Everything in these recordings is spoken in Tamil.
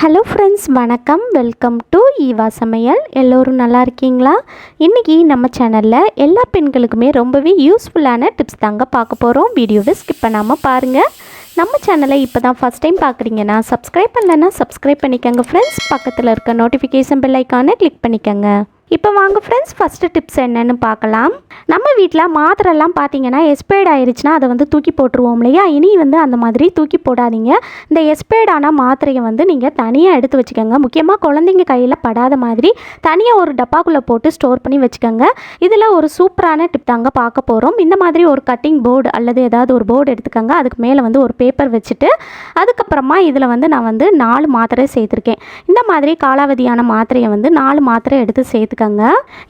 ஹலோ ஃப்ரெண்ட்ஸ் வணக்கம். வெல்கம் டு ஈவா சமையல் எல்லோரும் நல்லா இருக்கீங்களா? இன்றைக்கி நம்ம சேனலில் எல்லா பெண்களுக்குமே ரொம்பவே யூஸ்ஃபுல்லான டிப்ஸ் தாங்க பார்க்க போகிறோம் வீடியோவை ஸ்கிப் பண்ணாமல் பாருங்கள் நம்ம சேனலை இப்போ தான் ஃபஸ்ட் டைம் பார்க்குறீங்கன்னா சப்ஸ்கிரைப் பண்ணலைன்னா சப்ஸ்கிரைப் பண்ணிக்கோங்க ஃப்ரெண்ட்ஸ் பக்கத்தில் இருக்க நோட்டிஃபிகேஷன் பெல் ஐக்கானை கிளிக் பண்ணிக்கோங்க. இப்போ வாங்க ஃப்ரெண்ட்ஸ் ஃபஸ்ட்டு டிப்ஸ் என்னென்னு பார்க்கலாம். நம்ம வீட்டில் மாத்திரைலாம் பார்த்தீங்கன்னா எக்ஸ்பயர்ட் ஆயிடுச்சுன்னா அதை வந்து தூக்கி போட்டுருவோம் இல்லையா? இனி வந்து அந்த மாதிரி தூக்கி போடாதீங்க. இந்த எக்ஸ்பயர்டான மாத்திரையை வந்து நீங்கள் தனியாக எடுத்து வச்சுக்கோங்க. முக்கியமாக குழந்தைங்க கையில் படாத மாதிரி தனியாக ஒரு டப்பாக்குள்ளே போட்டு ஸ்டோர் பண்ணி வச்சுக்கோங்க. இதில் ஒரு சூப்பரான டிப் தாங்க பார்க்க போகிறோம் இந்த மாதிரி ஒரு கட்டிங் போர்டு அல்லது ஏதாவது ஒரு போர்டு எடுத்துக்கோங்க. அதுக்கு மேலே வந்து ஒரு பேப்பர் வச்சுட்டு அதுக்கப்புறமா இதில் வந்து நான் வந்து நாலு மாத்திரை சேர்த்துருக்கேன். இந்த மாதிரி காலாவதியான மாத்திரையை வந்து நாலு மாத்திரை எடுத்து சேர்த்துக்கோங்க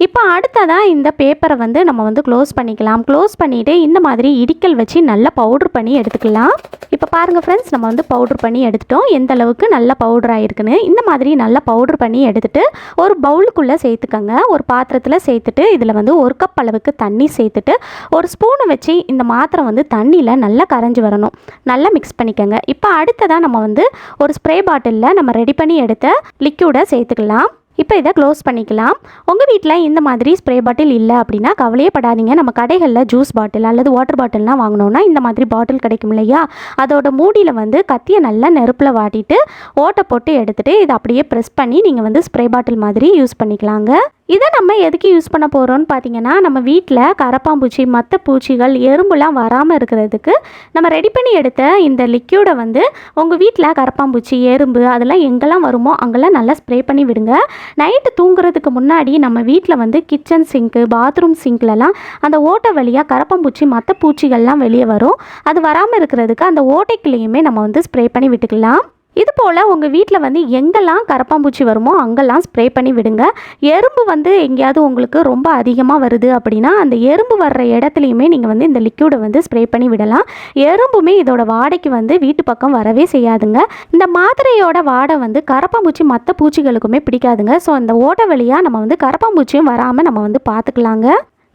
இப்போ அடுத்ததாக இந்த பேப்பரை வந்து நம்ம வந்து க்ளோஸ் பண்ணிக்கலாம். க்ளோஸ் பண்ணிவிட்டு இந்த மாதிரி இடிக்கல் வச்சு நல்லா பவுட்ரு பண்ணி எடுத்துக்கலாம். இப்போ பாருங்கள் ஃப்ரெண்ட்ஸ் நம்ம வந்து பவுட்ரு பண்ணி எடுத்துட்டோம். எந்த அளவுக்கு நல்ல பவுடர் ஆகிருக்குன்னு இந்த மாதிரி நல்லா பவுட்ரு பண்ணி எடுத்துகிட்டு ஒரு பவுலுக்குள்ளே சேர்த்துக்கோங்க. ஒரு பாத்திரத்தில் சேர்த்துட்டு இதில் வந்து ஒரு கப் அளவுக்கு தண்ணி சேர்த்துட்டு ஒரு ஸ்பூனை வச்சு இந்த மாத்திரை வந்து தண்ணியில் நல்லா கரைஞ்சி வரணும். நல்லா மிக்ஸ் பண்ணிக்கோங்க. இப்போ அடுத்ததாக நம்ம வந்து ஒரு ஸ்ப்ரே பாட்டிலில் நம்ம ரெடி பண்ணி எடுத்த லிக்யூடை சேர்த்துக்கலாம். இப்போ இதை க்ளோஸ் பண்ணிக்கலாம். உங்கள் வீட்டில் இந்த மாதிரி ஸ்ப்ரே பாட்டில் இல்லை அப்படின்னா கவலையே படாதீங்க. நம்ம கடைகளில் ஜூஸ் பாட்டில் அல்லது வாட்டர் பாட்டில்லாம் வாங்கினோன்னா இந்த மாதிரி பாட்டில் கிடைக்கும் இல்லையா? அதோட மூடியில் வந்து கத்தியை நல்லா நெருப்பில் வாட்டிட்டு ஓட்டை போட்டு எடுத்துகிட்டு இதை அப்படியே ப்ரெஸ் பண்ணி நீங்கள் வந்து ஸ்ப்ரே பாட்டில் மாதிரி யூஸ் பண்ணிக்கலாங்க. இதை நம்ம எதுக்கு யூஸ் பண்ண போகிறோம்னு பார்த்தீங்கன்னா நம்ம வீட்டில் கரப்பாம்பூச்சி மற்ற பூச்சிகள் எறும்புலாம் வராமல் இருக்கிறதுக்கு நம்ம ரெடி பண்ணி எடுத்த இந்த லிக்யூடை வந்து உங்கள் வீட்டில் கரப்பாம்பூச்சி எறும்பு அதெல்லாம் எங்கெல்லாம் வருமோ அங்கெல்லாம் நல்லா ஸ்ப்ரே பண்ணி விடுங்க. நைட்டு தூங்குறதுக்கு முன்னாடி நம்ம வீட்டில் வந்து கிச்சன் சிங்க்கு பாத்ரூம் சிங்க்லலாம் அந்த ஓட்டை வழியாக கரப்பாம்பூச்சி மற்ற பூச்சிகள்லாம் வெளியே வரும். அது வராமல் இருக்கிறதுக்கு அந்த ஓட்டைக்குள்ளேயுமே நம்ம வந்து ஸ்ப்ரே பண்ணி விட்டுக்கலாம். இது போல் உங்கள் வீட்டில் வந்து எங்கெல்லாம் கரப்பாம்பூச்சி வருமோ அங்கெல்லாம் ஸ்ப்ரே பண்ணி விடுங்க. எறும்பு வந்து எங்கேயாவது உங்களுக்கு ரொம்ப அதிகமாக வருது அப்படின்னா அந்த எறும்பு வர்ற இடத்துலையுமே நீங்கள் வந்து இந்த லிக்யூடை வந்து ஸ்ப்ரே பண்ணி விடலாம். எறும்புமே இதோட வாடைக்கு வந்து வீட்டு பக்கம் வரவே செய்யாதுங்க. இந்த மாத்திரையோட வாடை வந்து கரப்பாம்பூச்சி மற்ற பூச்சிகளுக்குமே பிடிக்காதுங்க. ஸோ அந்த ஓட்ட வழியாக நம்ம வந்து கரப்பாம்பூச்சியும் வராமல் நம்ம வந்து பார்த்துக்கலாங்க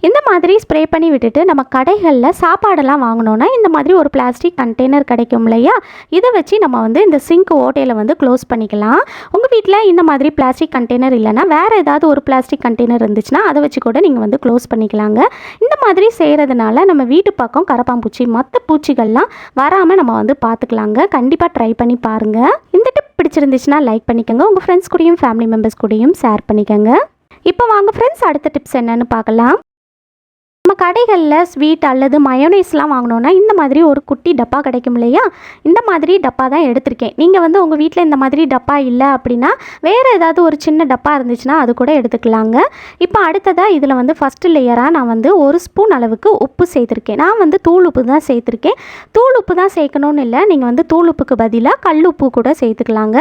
இந்த மாதிரி ஸ்ப்ரே பண்ணி விட்டுட்டு நம்ம கடைகளில் சாப்பாடெல்லாம் வாங்கினோன்னா இந்த மாதிரி ஒரு பிளாஸ்டிக் கண்டெய்னர் கிடைக்கும் இல்லையா? இதை வச்சு நம்ம வந்து இந்த சிங்க் ஓட்டையில் வந்து க்ளோஸ் பண்ணிக்கலாம். உங்கள் வீட்டில் இந்த மாதிரி பிளாஸ்டிக் கண்டெய்னர் இல்லைன்னா வேறு ஏதாவது ஒரு பிளாஸ்டிக் கண்டெய்னர் இருந்துச்சுன்னா அதை வச்சு கூட நீங்கள் வந்து க்ளோஸ் பண்ணிக்கலாங்க. இந்த மாதிரி செய்கிறதுனால நம்ம வீட்டு பக்கம் கரப்பாம்பூச்சி மற்ற பூச்சிகள்லாம் வராமல் நம்ம வந்து பார்த்துக்கலாங்க கண்டிப்பாக ட்ரை பண்ணி பாருங்கள் இந்த டிப் பிடிச்சிருந்துச்சுன்னா லைக் பண்ணிக்கோங்க. உங்கள் ஃப்ரெண்ட்ஸ் கூடயும் ஃபேமிலி மெம்பர்ஸ் கூடயும் ஷேர் பண்ணிக்கோங்க. இப்போ வாங்க ஃப்ரெண்ட்ஸ் அடுத்த டிப்ஸ் என்னென்னு பார்க்கலாம். நம்ம கடைகளில் ஸ்வீட் அல்லது மயோனைஸ்லாம் வாங்கினோன்னா இந்த மாதிரி ஒரு குட்டி டப்பா கிடைக்கும் இல்லையா? இந்த மாதிரி டப்பா தான் எடுத்திருக்கேன். நீங்கள் வந்து உங்கள் வீட்டில் இந்த மாதிரி டப்பா இல்லை அப்படின்னா வேறு ஏதாவது ஒரு சின்ன டப்பா இருந்துச்சுன்னா அது கூட எடுத்துக்கலாங்க. இப்போ அடுத்ததாக இதில் வந்து ஃபஸ்ட்டு லேயராக நான் வந்து ஒரு ஸ்பூன் அளவுக்கு உப்பு சேர்த்துருக்கேன். நான் வந்து தூள் உப்பு தான் சேர்த்துருக்கேன். தூள் உப்பு தான் சேர்க்கணும்னு இல்லை நீங்கள் வந்து தூள் உப்புக்கு பதிலாக கல் உப்பு கூட சேர்த்துக்கலாங்க.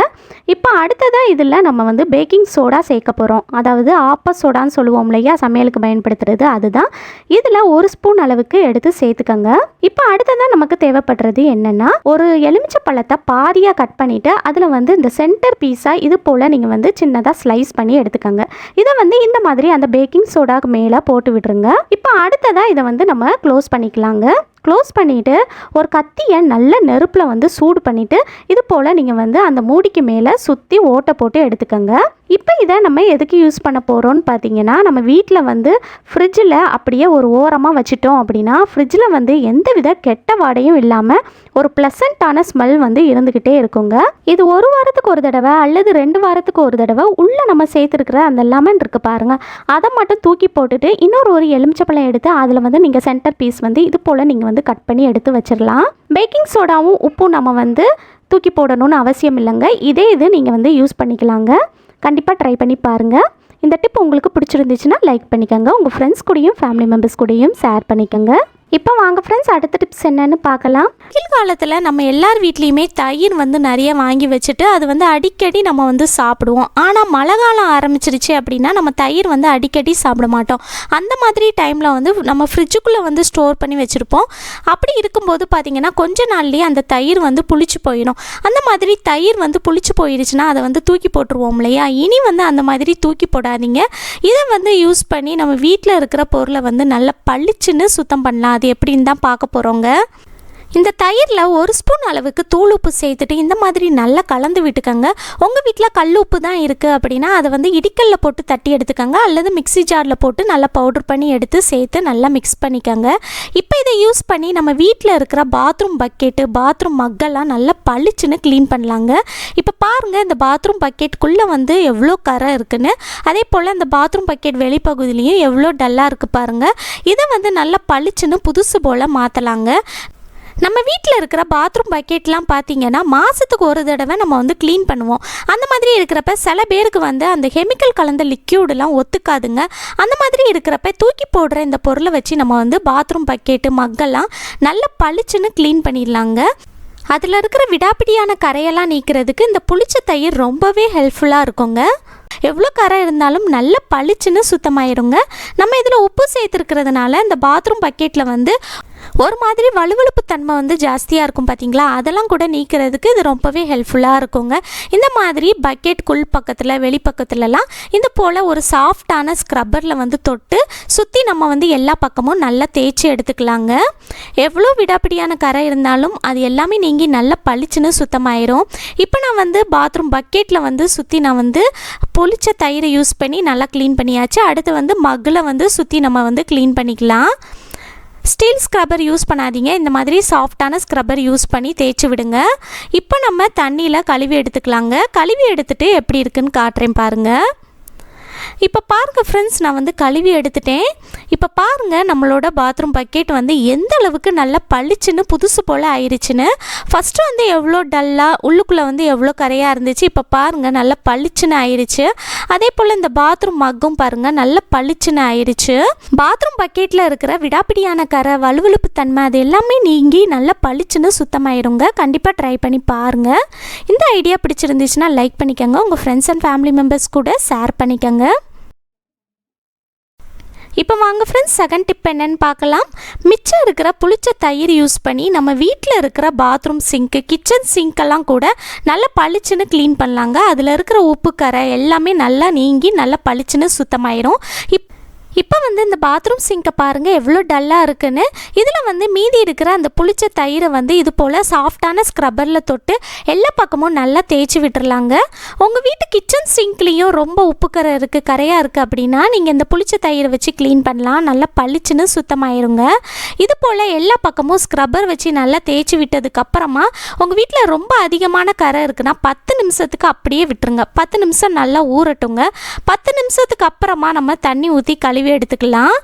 இப்போ அடுத்ததாக இதில் நம்ம வந்து பேக்கிங் சோடா சேர்க்க போகிறோம் அதாவது ஆப்ப சோடான்னு சொல்லுவோம் இல்லையா? சமையலுக்கு பயன்படுத்துறது அதுதான். இதில் ஒரு ஸ்பூன் அளவுக்கு எடுத்து சேர்த்துக்கோங்க. இப்போ அடுத்ததான் நமக்கு தேவைப்படுறது என்னென்னா ஒரு எலுமிச்சை பழத்தை பாதியாக கட் பண்ணிவிட்டு அதில் வந்து இந்த சென்டர் பீஸாக இது போல் நீங்கள் வந்து சின்னதாக ஸ்லைஸ் பண்ணி எடுத்துக்கோங்க. இதை வந்து இந்த மாதிரி அந்த பேக்கிங் சோடாக்கு மேலே போட்டு விட்டுருங்க. இப்போ அடுத்ததாக இதை வந்து நம்ம க்ளோஸ் பண்ணிக்கலாங்க. க்ளோஸ் பண்ணிவிட்டு ஒரு கத்தியை நல்ல நெருப்பில் வந்து சூடு பண்ணிவிட்டு இது போல் நீங்கள் வந்து அந்த மூடிக்கு மேலே சுற்றி ஓட்டை போட்டு எடுத்துக்கோங்க. இப்போ இதை நம்ம எதுக்கு யூஸ் பண்ண போகிறோம்னு பார்த்தீங்கன்னா நம்ம வீட்டில் வந்து ஃப்ரிட்ஜில் அப்படியே ஒரு ஓரமாக வச்சுட்டோம் அப்படின்னா ஃப்ரிட்ஜில் வந்து எந்தவித கெட்ட வாடையும் இல்லாமல் ஒரு ப்ளசண்ட்டான ஸ்மெல் வந்து இருந்துக்கிட்டே இருக்குங்க. இது ஒரு வாரத்துக்கு ஒரு தடவை அல்லது ரெண்டு வாரத்துக்கு ஒரு தடவை உள்ளே நம்ம சேர்த்துருக்கிற அந்த லெமன் இருக்குது பாருங்கள் அதை மட்டும் தூக்கி போட்டுட்டு இன்னொரு ஒரு எலுமிச்சப்பழம் எடுத்து அதில் வந்து நீங்கள் சென்டர் பீஸ் வந்து இது போல் நீங்கள் வந்து கட் பண்ணி எடுத்து வச்சிடலாம். பேக்கிங் சோடாவும் உப்பும் நம்ம வந்து தூக்கி போடணும்னு அவசியம் இல்லைங்க. இதே இது நீங்கள் வந்து யூஸ் பண்ணிக்கலாங்க. கண்டிப்பாக ட்ரை பண்ணி பாருங்கள் இந்த டிப் உங்களுக்கு பிடிச்சிருந்துச்சுன்னா லைக் பண்ணிக்கோங்க. உங்கள் ஃப்ரெண்ட்ஸ் கூடயும் ஃபேமிலி மெம்பர்ஸ் கூடயும் ஷேர் பண்ணிக்கோங்க. இப்போ வாங்க ஃப்ரெண்ட்ஸ் அடுத்த டிப்ஸ் என்னன்னு பார்க்கலாம். காலத்தில் நம்ம எல்லார் வீட்லேயுமே தயிர் வந்து நிறைய வாங்கி வச்சுட்டு அது வந்து அடிக்கடி நம்ம வந்து சாப்பிடுவோம். ஆனால் மழை காலம் ஆரம்பிச்சிருச்சு அப்படின்னா நம்ம தயிர் வந்து அடிக்கடி சாப்பிட மாட்டோம். அந்த மாதிரி டைமில் வந்து நம்ம ஃப்ரிட்ஜுக்குள்ளே வந்து ஸ்டோர் பண்ணி வச்சுருப்போம். அப்படி இருக்கும்போது பார்த்திங்கன்னா கொஞ்ச நாள்லேயே அந்த தயிர் வந்து புளிச்சு போயிடும். அந்த மாதிரி தயிர் வந்து புளிச்சு போயிடுச்சுன்னா அதை வந்து தூக்கி போட்டுருவோம் இல்லையா? இனி வந்து அந்த மாதிரி தூக்கி போடாதீங்க. இதை வந்து யூஸ் பண்ணி நம்ம வீட்டில் இருக்கிற பொருளை வந்து நல்லா பளிச்சுன்னு சுத்தம் பண்ணலாம். அது எப்படின்னு தான் பார்க்க போகிறோங்க இந்த தயிரில் ஒரு ஸ்பூன் அளவுக்கு தூள் உப்பு சேர்த்துட்டு இந்த மாதிரி நல்லா கலந்து விட்டுக்கோங்க. உங்கள் வீட்டில் கல் உப்பு தான் இருக்குது அப்படின்னா அதை வந்து இடிக்கல்ல போட்டு தட்டி எடுத்துக்கோங்க. அல்லது மிக்ஸி ஜாரில் போட்டு நல்லா பவுடர் பண்ணி எடுத்து சேர்த்து நல்லா மிக்ஸ் பண்ணிக்கோங்க. இப்போ இதை யூஸ் பண்ணி நம்ம வீட்டில் இருக்கிற பாத்ரூம் பக்கெட்டு பாத்ரூம் மக்கெல்லாம் நல்லா பளிச்சுன்னு க்ளீன் பண்ணலாங்க. இப்போ பாருங்கள் இந்த பாத்ரூம் பக்கெட்டுக்குள்ளே வந்து எவ்வளோ கரை இருக்குன்னு. அதே போல் இந்த பாத்ரூம் பக்கெட் வெளிப்பகுதியிலையும் எவ்வளோ டல்லாக இருக்குது பாருங்கள் இதை வந்து நல்லா பளிச்சுன்னு புதுசு போல் மாற்றலாங்க நம்ம வீட்டில் இருக்கிற பாத்ரூம் பக்கெட்லாம் பார்த்தீங்கன்னா மாதத்துக்கு ஒரு தடவை நம்ம வந்து க்ளீன் பண்ணுவோம். அந்த மாதிரி இருக்கிறப்ப சில பேருக்கு வந்து அந்த கெமிக்கல் கலந்த லிக்யூடெலாம் ஒத்துக்காதுங்க. அந்த மாதிரி இருக்கிறப்ப தூக்கி போடுற இந்த பொருளை வச்சு நம்ம வந்து பாத்ரூம் பக்கெட்டு மக்கெல்லாம் நல்லா பளிச்சுன்னு க்ளீன் பண்ணிடலாங்க. அதில் இருக்கிற விடாப்பிடியான கரையெல்லாம் நீக்கிறதுக்கு இந்த புளிச்ச தயிர் ரொம்பவே ஹெல்ப்ஃபுல்லாக இருக்குங்க. எவ்வளோ கரை இருந்தாலும் நல்ல பளிச்சுன்னு சுத்தமாயிருங்க. நம்ம இதில் உப்பு சேர்த்துருக்கிறதுனால இந்த பாத்ரூம் பக்கெட்டில் வந்து ஒரு மாதிரி வலுவழுப்பு தன்மை வந்து ஜாஸ்தியாக இருக்கும் பார்த்தீங்களா அதெல்லாம் கூட நீக்கிறதுக்கு இது ரொம்பவே ஹெல்ப்ஃபுல்லாக இருக்குங்க. இந்த மாதிரி பக்கெட் குள் பக்கத்தில் வெளிப்பக்கத்துலலாம் இந்த போல் ஒரு சாஃப்டான ஸ்க்ரப்பரில் வந்து தொட்டு சுற்றி நம்ம வந்து எல்லா பக்கமும் நல்லா தேய்ச்சி எடுத்துக்கலாங்க. எவ்வளோ விடாப்பிடியான கரை இருந்தாலும் அது எல்லாமே நீங்கி நல்லா பளிச்சுன்னு சுத்தமாயிரும். இப்போ நான் வந்து பாத்ரூம் பக்கெட்டில் வந்து சுற்றி நான் வந்து புளிச்ச தயிரை யூஸ் பண்ணி நல்லா க்ளீன் பண்ணியாச்சு. அடுத்து வந்து மக்கில் வந்து சுற்றி நம்ம வந்து க்ளீன் பண்ணிக்கலாம். ஸ்டீல் ஸ்க்ரப்பர் யூஸ் பண்ணாதீங்க. இந்த மாதிரி சாஃப்டான ஸ்க்ரப்பர் யூஸ் பண்ணி தேய்ச்சி விடுங்க. இப்போ நம்ம தண்ணியில் கழுவி எடுத்துக்கலாங்க. கழுவி எடுத்துகிட்டு எப்படி இருக்குன்னு காட்டுறேன் பாருங்கள் இப்போ பாருங்க ஃப்ரெண்ட்ஸ் நான் வந்து கழுவி எடுத்துட்டேன். இப்போ பாருங்க நம்மளோட பாத்ரூம் பக்கெட் வந்து எந்த அளவுக்கு நல்லா பளிச்சுன்னு புதுசு போல் ஆயிடுச்சுன்னு ஃபஸ்ட்டு வந்து எவ்வளோ டல்லாக உள்ளுக்குள்ளே வந்து எவ்வளோ கரையாக இருந்துச்சு இப்போ பாருங்க நல்லா பளிச்சுன்னு ஆயிடுச்சு அதே போல் இந்த பாத்ரூம் மக்கும் பாருங்க நல்லா பளிச்சுன்னு ஆயிடுச்சு பாத்ரூம் பக்கெட்டில் இருக்கிற விடாப்பிடியான கரை வலுவழுப்பு தன்மை அது எல்லாமே நீங்கி நல்லா பளிச்சுன்னு சுத்தமாயிருங்க. கண்டிப்பாக ட்ரை பண்ணி பாருங்கள் இந்த ஐடியா பிடிச்சிருந்துச்சுன்னா லைக் பண்ணிக்கோங்க. உங்கள் ஃப்ரெண்ட்ஸ் அண்ட் ஃபேமிலி மெம்பர்ஸ் கூட ஷேர் பண்ணிக்கோங்க. இப்போ வாங்க ஃப்ரெண்ட்ஸ் செகண்ட் டிப் என்னன்னு பார்க்கலாம். மிச்சம் இருக்கிற புளிச்ச தயிர் யூஸ் பண்ணி நம்ம வீட்டில் இருக்கிற பாத்ரூம் சிங்க்கு கிச்சன் சிங்க்கெல்லாம் கூட நல்லா பளிச்சுன்னு க்ளீன் பண்ணலாங்க. அதில் இருக்கிற உப்பு கரை எல்லாமே நல்லா நீங்கி நல்லா பளிச்சுன்னு சுத்தமாயிரும். இப் இப்போ வந்து இந்த பாத்ரூம் சிங்கை பாருங்கள் எவ்வளோ டல்லாக இருக்குன்னு. இதில் வந்து மீதி இருக்கிற அந்த புளிச்ச தயிரை வந்து இது போல் சாஃப்டான ஸ்க்ரப்பரில் தொட்டு எல்லா பக்கமும் நல்லா தேய்ச்சி விட்டுருலாங்க உங்கள் வீட்டு கிச்சன் சிங்க்லேயும் ரொம்ப உப்பு கரை இருக்குது கரையாக இருக்குது அப்படின்னா நீங்கள் இந்த புளிச்ச தயிரை வச்சு க்ளீன் பண்ணலாம். நல்லா பளிச்சுன்னு சுத்தமாயிருங்க. இது போல் எல்லா பக்கமும் ஸ்க்ரப்பர் வச்சு நல்லா தேய்ச்சி விட்டதுக்கப்புறமா உங்கள் வீட்டில் ரொம்ப அதிகமான கரை இருக்குன்னா பத்து நிமிஷத்துக்கு அப்படியே விட்டுருங்க. பத்து நிமிஷம் நல்லா ஊறட்டுங்க. பத்து நிமிஷத்துக்கு அப்புறமா நம்ம தண்ணி ஊற்றி கழுவி எடுத்துக்கலாம்.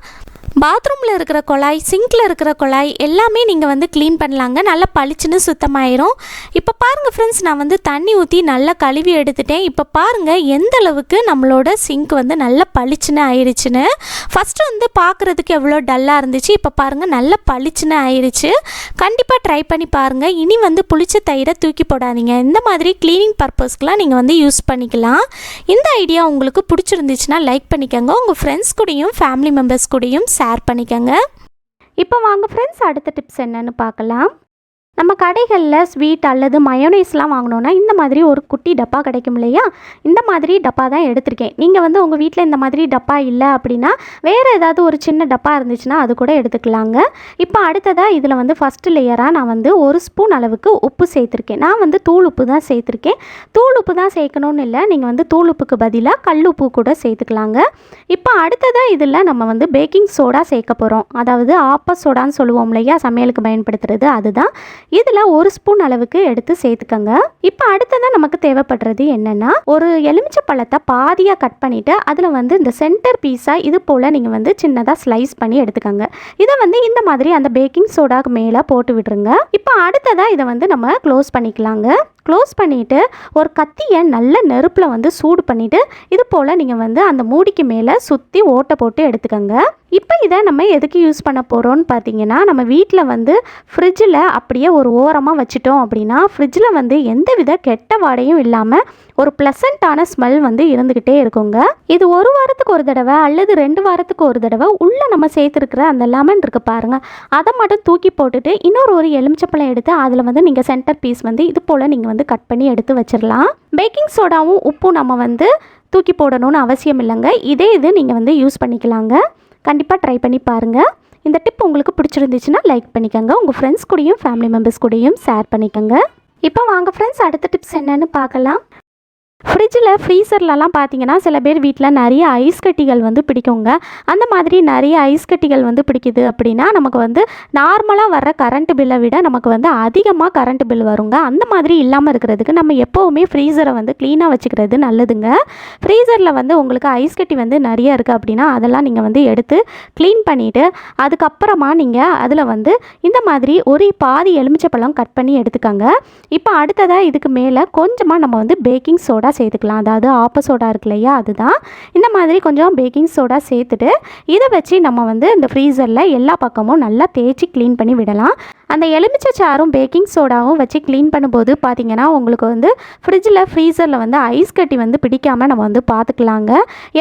பாத்ரூமில் இருக்கிற குழாய் சிங்கில் இருக்கிற குழாய் எல்லாமே நீங்கள் வந்து க்ளீன் பண்ணலாங்க. நல்லா பளிச்சுன்னு சுத்தமாயிரும். இப்போ பாருங்கள் ஃப்ரெண்ட்ஸ் நான் வந்து தண்ணி ஊற்றி நல்லா கழுவி எடுத்துட்டேன். இப்போ பாருங்கள் எந்த அளவுக்கு நம்மளோட சிங்க் வந்து நல்லா பளிச்சுன்னு ஆயிடுச்சுன்னு ஃபஸ்ட்டு வந்து பார்க்குறதுக்கு எவ்வளோ டல்லாக இருந்துச்சு. இப்போ பாருங்கள் நல்லா பளிச்சுன்னு ஆயிடுச்சு கண்டிப்பாக ட்ரை பண்ணி பாருங்கள் இனி வந்து புளிச்ச தயிரை தூக்கி போடாதீங்க. இந்த மாதிரி க்ளீனிங் பர்பஸ்க்கெலாம் நீங்கள் வந்து யூஸ் பண்ணிக்கலாம். இந்த ஐடியா உங்களுக்கு பிடிச்சிருந்துச்சுன்னா லைக் பண்ணிக்கோங்க. உங்கள் ஃப்ரெண்ட்ஸ் கூடயும் ஃபேமிலி மெம்பர்ஸ் கூடயும் ஷேர் பண்ணிக்கோங்க. இப்போ வாங்க ஃப்ரெண்ட்ஸ் அடுத்த டிப்ஸ் என்னென்னு பார்க்கலாம். நம்ம கடைகளில் ஸ்வீட் அல்லது மயோனைஸ்லாம் வாங்கினோன்னா இந்த மாதிரி ஒரு குட்டி டப்பா கிடைக்கும் இல்லையா? இந்த மாதிரி டப்பா தான் எடுத்திருக்கேன். நீங்கள் வந்து உங்கள் வீட்டில் இந்த மாதிரி டப்பா இல்லை அப்படின்னா வேறு ஏதாவது ஒரு சின்ன டப்பா இருந்துச்சுன்னா அது கூட எடுத்துக்கலாங்க. இப்போ அடுத்ததாக இதில் வந்து ஃபஸ்ட்டு லேயராக நான் வந்து ஒரு ஸ்பூன் அளவுக்கு உப்பு சேர்த்துருக்கேன். நான் வந்து தூள் உப்பு தான் சேர்த்துருக்கேன். தூள் உப்பு தான் சேர்க்கணும்னு இல்லை. நீங்கள் வந்து தூள் உப்புக்கு பதிலாக கல் உப்பு கூட சேர்த்துக்கலாங்க. இப்போ அடுத்ததாக இதில் நம்ம வந்து பேக்கிங் சோடா சேர்க்க போகிறோம் அதாவது ஆப்ப சோடான்னு சொல்லுவோம் இல்லையா? சமையலுக்கு பயன்படுத்துறது அதுதான். இதில் ஒரு ஸ்பூன் அளவுக்கு எடுத்து சேர்த்துக்கோங்க. இப்போ அடுத்ததாக நமக்கு தேவைப்படுறது என்னென்னா ஒரு எலுமிச்சை பழத்தை பாதியாக கட் பண்ணிவிட்டு அதில் வந்து இந்த சென்டர் பீஸாக இது போல் நீங்கள் வந்து சின்னதாக ஸ்லைஸ் பண்ணி எடுத்துக்கோங்க. இதை வந்து இந்த மாதிரி அந்த பேக்கிங் சோடாக்கு மேலே போட்டு விட்டுருங்க. இப்போ அடுத்ததாக இதை வந்து நம்ம க்ளோஸ் பண்ணிக்கலாங்க. க்ளோஸ் பண்ணிவிட்டு ஒரு கத்தியை நல்ல நெருப்பில் வந்து சூடு பண்ணிவிட்டு இது போல் நீங்கள் வந்து அந்த மூடிக்கு மேலே சுற்றி ஓட்டை போட்டு எடுத்துக்கோங்க. இப்போ இதை நம்ம எதுக்கு யூஸ் பண்ண போகிறோம்னு பார்த்தீங்கன்னா நம்ம வீட்டில் வந்து ஃப்ரிட்ஜில் அப்படியே ஒரு ஓரமாக வச்சுட்டோம் அப்படின்னா ஃப்ரிட்ஜில் வந்து எந்தவித கெட்ட வாடையும் இல்லாமல் ஒரு ப்ளசண்ட்டான ஸ்மெல் வந்து இருந்துக்கிட்டே இருக்குங்க. இது ஒரு வாரத்துக்கு ஒரு தடவை அல்லது ரெண்டு வாரத்துக்கு ஒரு தடவை உள்ளே நம்ம சேர்த்துருக்கிற அந்த லெமன் இருக்குது பாருங்கள் அதை மட்டும் தூக்கி போட்டுட்டு இன்னொரு ஒரு எலுமிச்சப்பழம் எடுத்து அதில் வந்து நீங்கள் சென்டர் பீஸ் வந்து இது போல் நீங்கள் வந்து கட் பண்ணி எடுத்து வச்சிடலாம். பேக்கிங் சோடாவும் உப்பும் நம்ம வந்து தூக்கி போடணும்னு அவசியம் இல்லைங்க. இதே இது நீங்கள் வந்து யூஸ் பண்ணிக்கலாங்க. கண்டிப்பாக ட்ரை பண்ணி பாருங்கள் இந்த டிப் உங்களுக்கு பிடிச்சிருந்துச்சுன்னா லைக் பண்ணிக்கோங்க. உங்கள் ஃப்ரெண்ட்ஸ் கூடயும் ஃபேமிலி மெம்பர்ஸ் கூடயும் ஷேர் பண்ணிக்கோங்க. இப்போ வாங்க ஃப்ரெண்ட்ஸ் அடுத்த டிப்ஸ் என்னென்னு பார்க்கலாம். ஃப்ரிட்ஜில் ஃப்ரீசர்லலாம் பார்த்தீங்கன்னா சில பேர் வீட்டில் நிறைய ஐஸ் கட்டிகள் வந்து பிடிக்குங்க. அந்த மாதிரி நிறைய ஐஸ் கட்டிகள் வந்து பிடிக்குது அப்படின்னா நமக்கு வந்து நார்மலாக வர்ற கரண்ட் பில்லை விட நமக்கு வந்து அதிகமாக கரண்ட் பில் வருங்க. அந்த மாதிரி இல்லாமல் இருக்கிறதுக்கு நம்ம எப்போவுமே ஃப்ரீசரை வந்து க்ளீனாக வச்சுக்கிறது நல்லதுங்க. ஃப்ரீசரில் வந்து உங்களுக்கு ஐஸ் கட்டி வந்து நிறைய இருக்குது அப்படின்னா அதெல்லாம் நீங்கள் வந்து எடுத்து க்ளீன் பண்ணிவிட்டு அதுக்கப்புறமா நீங்கள் அதில் வந்து இந்த மாதிரி ஒரு பாதி எலுமிச்சப்பழம் கட் பண்ணி எடுத்துக்கோங்க. இப்போ அடுத்ததாக இதுக்கு மேலே கொஞ்சமாக நம்ம வந்து பேக்கிங் சோடா சேர்த்துக்கலாம். அதாவது ஆப்ப சோடா இருக்கு இல்லையா அதுதான். இந்த மாதிரி கொஞ்சம் பேக்கிங் சோடா சேர்த்துட்டு இதை வச்சு நம்ம வந்து இந்த ஃப்ரீசரில் எல்லா பக்கமும் நல்லா தேய்ச்சி க்ளீன் பண்ணி விடலாம். அந்த எலுமிச்சை சாறும் பேக்கிங் சோடாவும் வச்சு க்ளீன் பண்ணும்போது பார்த்தீங்கன்னா உங்களுக்கு வந்து ஃப்ரிட்ஜில் ஃப்ரீசரில் வந்து ஐஸ் கட்டி வந்து பிடிக்காமல் நம்ம வந்து பார்த்துக்கலாங்க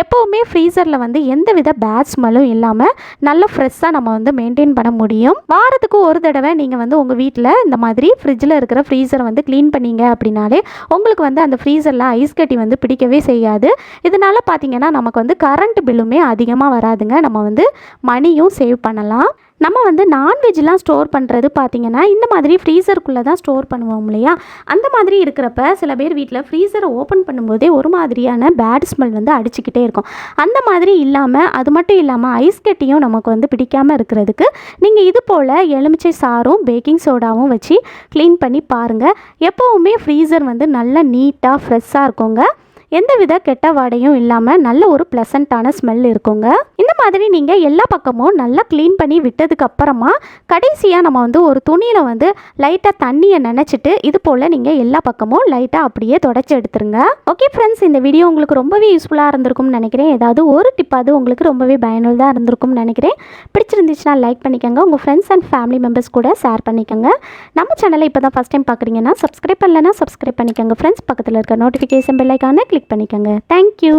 எப்போவுமே ஃப்ரீசரில் வந்து எந்த வித பேட் ஸ்மெல்லும் இல்லாமல் நல்ல ஃப்ரெஷ்ஷாக நம்ம வந்து மெயின்டைன் பண்ண முடியும். வாரத்துக்கு ஒரு தடவை நீங்கள் வந்து உங்கள் வீட்டில் இந்த மாதிரி ஃப்ரிட்ஜில் இருக்கிற ஃப்ரீசரை வந்து க்ளீன் பண்ணீங்க அப்படின்னாலே உங்களுக்கு வந்து அந்த ஃப்ரீசரில் ஐஸ் கட்டி வந்து பிடிக்கவே செய்யாது. இதனால் பார்த்தீங்கன்னா நமக்கு வந்து கரண்ட் பில்லுமே அதிகமாக வராதுங்க. நம்ம வந்து மணியும் சேவ் பண்ணலாம். நம்ம வந்து நான்வெஜ்லாம் ஸ்டோர் பண்ணுறது பார்த்தீங்கன்னா இந்த மாதிரி ஃப்ரீசருக்குள்ளே தான் ஸ்டோர் பண்ணுவோம் இல்லையா? அந்த மாதிரி இருக்கிறப்ப சில பேர் வீட்டில் ஃப்ரீசரை ஓப்பன் பண்ணும்போதே ஒரு மாதிரியான பேட் ஸ்மெல் வந்து அடிச்சுக்கிட்டே இருக்கும். அந்த மாதிரி இல்லாமல் அது மட்டும் இல்லாமல் ஐஸ் கட்டியும் நமக்கு வந்து பிடிக்காமல் இருக்கிறதுக்கு நீங்கள் இது போல் எலுமிச்சை சாரும் பேக்கிங் சோடாவும் வச்சு க்ளீன் பண்ணி பாருங்கள் எப்போவுமே ஃப்ரீசர் வந்து நல்லா நீட்டாக ஃப்ரெஷ்ஷாக இருக்குங்க. எந்தவித கெட்ட வாடையும் இல்லாமல் நல்ல ஒரு ப்ளசண்ட்டான ஸ்மெல் இருக்குங்க. இந்த மாதிரி நீங்கள் எல்லா பக்கமும் நல்லா க்ளீன் பண்ணி விட்டதுக்கு அப்புறமா கடைசியாக நம்ம வந்து ஒரு துணியில் வந்து லைட்டாக தண்ணியை நினச்சிட்டு இது போல் நீங்கள் எல்லா பக்கமும் லைட்டாக அப்படியே தொடச்சி எடுத்துருங்க. ஓகே ஃப்ரெண்ட்ஸ் இந்த வீடியோ உங்களுக்கு ரொம்பவே யூஸ்ஃபுல்லாக இருந்திருக்கும்னு நினைக்கிறேன். ஏதாவது ஒரு டிப்பாவது உங்களுக்கு ரொம்பவே பயனுள்ளதாக இருந்திருக்கும்னு நினைக்கிறேன். பிடிச்சிருந்துச்சுன்னா லைக் பண்ணிக்கோங்க. உங்கள் ஃப்ரெண்ட்ஸ் அண்ட் ஃபேமிலி மெம்பர்ஸ் கூட ஷேர் பண்ணிக்கோங்க. நம்ம சேனலை இப்போ தான் ஃபஸ்ட் டைம் பார்க்குறீங்கன்னா சப்ஸ்கிரைப் பண்ணலைன்னா சப்ஸ்கிரைப் பண்ணிக்கோங்க. ஃப்ரெண்ட்ஸ் பக்கத்தில் இருக்க நோட்டிஃபிகேஷன் பெல்லைக்கான கிளிக் பண்ணிக்கோங்க. தேங்க்யூ